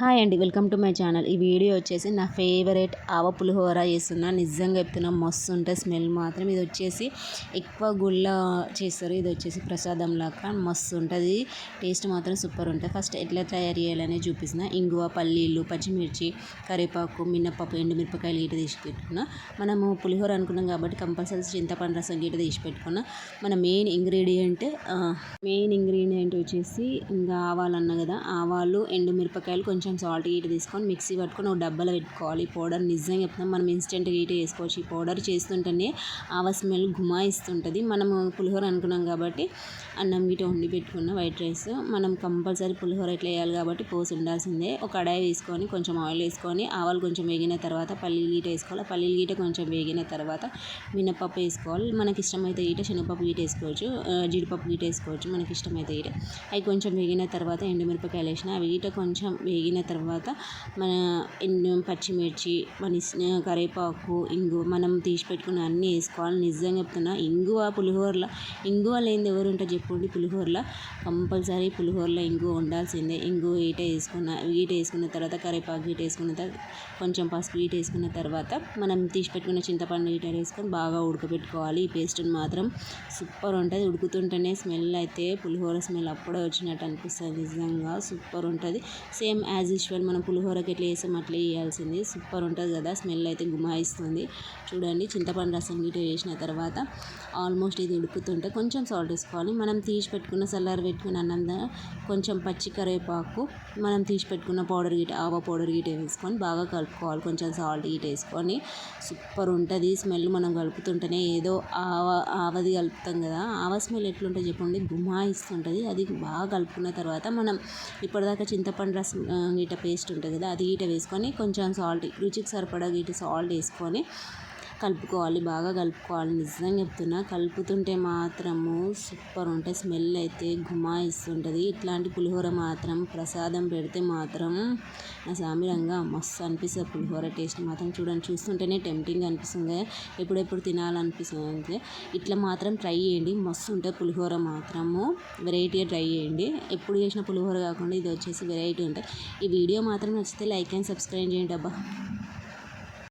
Hi అండి welcome to my channel. ఈ video వచ్చేసి నా ఫేవరెట్ ఆవ పులిహోర చేస్తున్నా. నిజంగా చెప్తున్నా మస్తు ఉంటుంది స్మెల్ మాత్రం. ఇది వచ్చేసి ఎక్కువ గుళ్ళ చేస్తారు. ఇది వచ్చేసి ప్రసాదం లాగా మస్తు ఉంటుంది. టేస్ట్ మాత్రం సూపర్ ఉంటుంది. ఫస్ట్ ఎట్లా తయారు చేయాలని చూపిస్తున్నా. ఇంగువ పల్లీలు పచ్చిమిర్చి కరివేపాకు మినప్పప్పు ఎండుమిరపకాయలు గీట తీసి పెట్టుకున్నా. మనము పులిహోర అనుకున్నాం కాబట్టి కంపల్సరీ చింతపండు రసం గీట తీసి పెట్టుకున్నా. మన మెయిన్ ఇంగ్రీడియంట్ మెయిన్ ఇంగ్రీడియంట్ వచ్చేసి ఇంకా ఆవాలన్నా కదా. ఆవాలు ఎండుమిరపకాయలు కొంచెం కొంచెం సాల్ట్ గీట తీసుకొని మిక్సీ పట్టుకొని ఒక డబ్బాలో పెట్టుకోవాలి. ఈ పౌడర్ నిజంగా చెప్తున్నాం మనం ఇన్స్టెంట్ గీట వేసుకోవచ్చు ఈ పౌడర్ చేస్తుంటేనే ఆవ స్మెల్ గుమాయిస్తుంటుంది. మనం పులిహోర అనుకున్నాం కాబట్టి అన్నం గీట వండి పెట్టుకున్న వైట్ రైస్ మనం కంపల్సరీ పులిహోర ఎట్లా వేయాలి కాబట్టి పోసి ఉండాల్సిందే. ఒక కడాయి వేసుకొని కొంచెం ఆయిల్ వేసుకొని ఆవాలు కొంచెం వేగిన తర్వాత పల్లీలు గీట వేసుకోవాలి. పల్లీలు గీట కొంచెం వేగిన తర్వాత మినపప్పు వేసుకోవాలి. మనకి ఇష్టమైతే గీట శనగపప్పు గీట వేసుకోవచ్చు. జీడిపప్పు గీట వేసుకోవచ్చు. మనకి ఇష్టమైతే గీట అవి కొంచెం వేగిన తర్వాత ఎండుమిరపకాయలు వేసిన అవి గీట కొంచెం వేగిన వేగిన తర్వాత మన ఎన్నో పచ్చిమిర్చి మన కరివేపాకు ఇంగు మనం తీసి పెట్టుకున్న అన్నీ వేసుకోవాలి. నిజంగా చెప్తున్నా ఇంగువ పులిహోరలో ఇంగువ లేనిది ఎవరు ఉంటారు చెప్పండి? పులిహోరలో కంపల్సరీ పులిహోరలో ఇంగువ ఉండాల్సిందే. ఇంగువ ఈట వేసుకున్న ఈట వేసుకున్న తర్వాత కరివేపాకు ఈట వేసుకున్న తర్వాత కొంచెం పసుపు ఈట వేసుకున్న తర్వాత మనం తీసి పెట్టుకున్న చింతపండు ఈట వేసుకొని బాగా ఉడకబెట్టుకోవాలి. ఈ పేస్ట్ని మాత్రం సూపర్ ఉంటుంది. ఉడుకుతుంటేనే స్మెల్ అయితే పులిహోర స్మెల్ అప్పుడే వచ్చినట్టు అనిపిస్తుంది. నిజంగా సూపర్ ఉంటుంది. సేమ్ యాజ్ యాజ్ యూజువల్ మనం పులిహోరకి ఎట్లా వేసాం అట్లా వేయాల్సింది సూపర్ ఉంటుంది కదా స్మెల్ అయితే గుమాయిస్తుంది. చూడండి చింతపండు రసం గిట్ట వేసిన తర్వాత ఆల్మోస్ట్ ఇది ఉడుకుతుంటే కొంచెం సాల్ట్ వేసుకోవాలి. మనం తీసి పెట్టుకున్న సల్లారు పెట్టుకున్న అన్నం కొంచెం పచ్చి కరివేపాకు మనం తీసి పెట్టుకున్న పౌడర్ గిట ఆవ పౌడర్ గిట వేసుకొని బాగా కలుపుకోవాలి. కొంచెం సాల్ట్ గిట వేసుకొని సూపర్ ఉంటుంది. స్మెల్ మనం కలుపుతుంటేనే ఏదో ఆవ ఆవది కలుపుతాం కదా ఆవ స్మెల్ ఎట్లుంటుంది చెప్పండి? గుమాయిస్తుంటుంది. అది బాగా కలుపుకున్న తర్వాత మనం ఇప్పటిదాకా చింతపండు రసం గీట పేస్ట్ ఉంటుంది కదా అది గీట వేసుకొని కొంచెం సాల్ట్ రుచికి సరిపడా గీట సాల్ట్ వేసుకొని కలుపుకోవాలి బాగా కలుపుకోవాలి. నిజంగా చెప్తున్నా కలుపుతుంటే మాత్రము సూపర్ ఉంటాయి స్మెల్ అయితే గుమాయిస్తుంటుంది ఇట్లాంటి పులిహోర మాత్రం ప్రసాదం పెడితే మాత్రం నా సామిరంగా మస్తు అనిపిస్తుంది. పులిహోర టేస్ట్ మాత్రం చూడండి. చూస్తుంటేనే టెంప్టింగ్ అనిపిస్తుంది. ఎప్పుడెప్పుడు తినాలనిపిస్తుంది. ఇట్లా మాత్రం ట్రై చేయండి. మస్తు ఉంటుంది పులిహోర మాత్రము. వెరైటీగా ట్రై చేయండి. ఎప్పుడు చేసిన పులిహోర కాకుండా ఇది వచ్చేసి వెరైటీ ఉంటాయి ఈ వీడియో మాత్రం నచ్చితే లైక్ అండ్ సబ్స్క్రైబ్ చేయండి అబ్బా.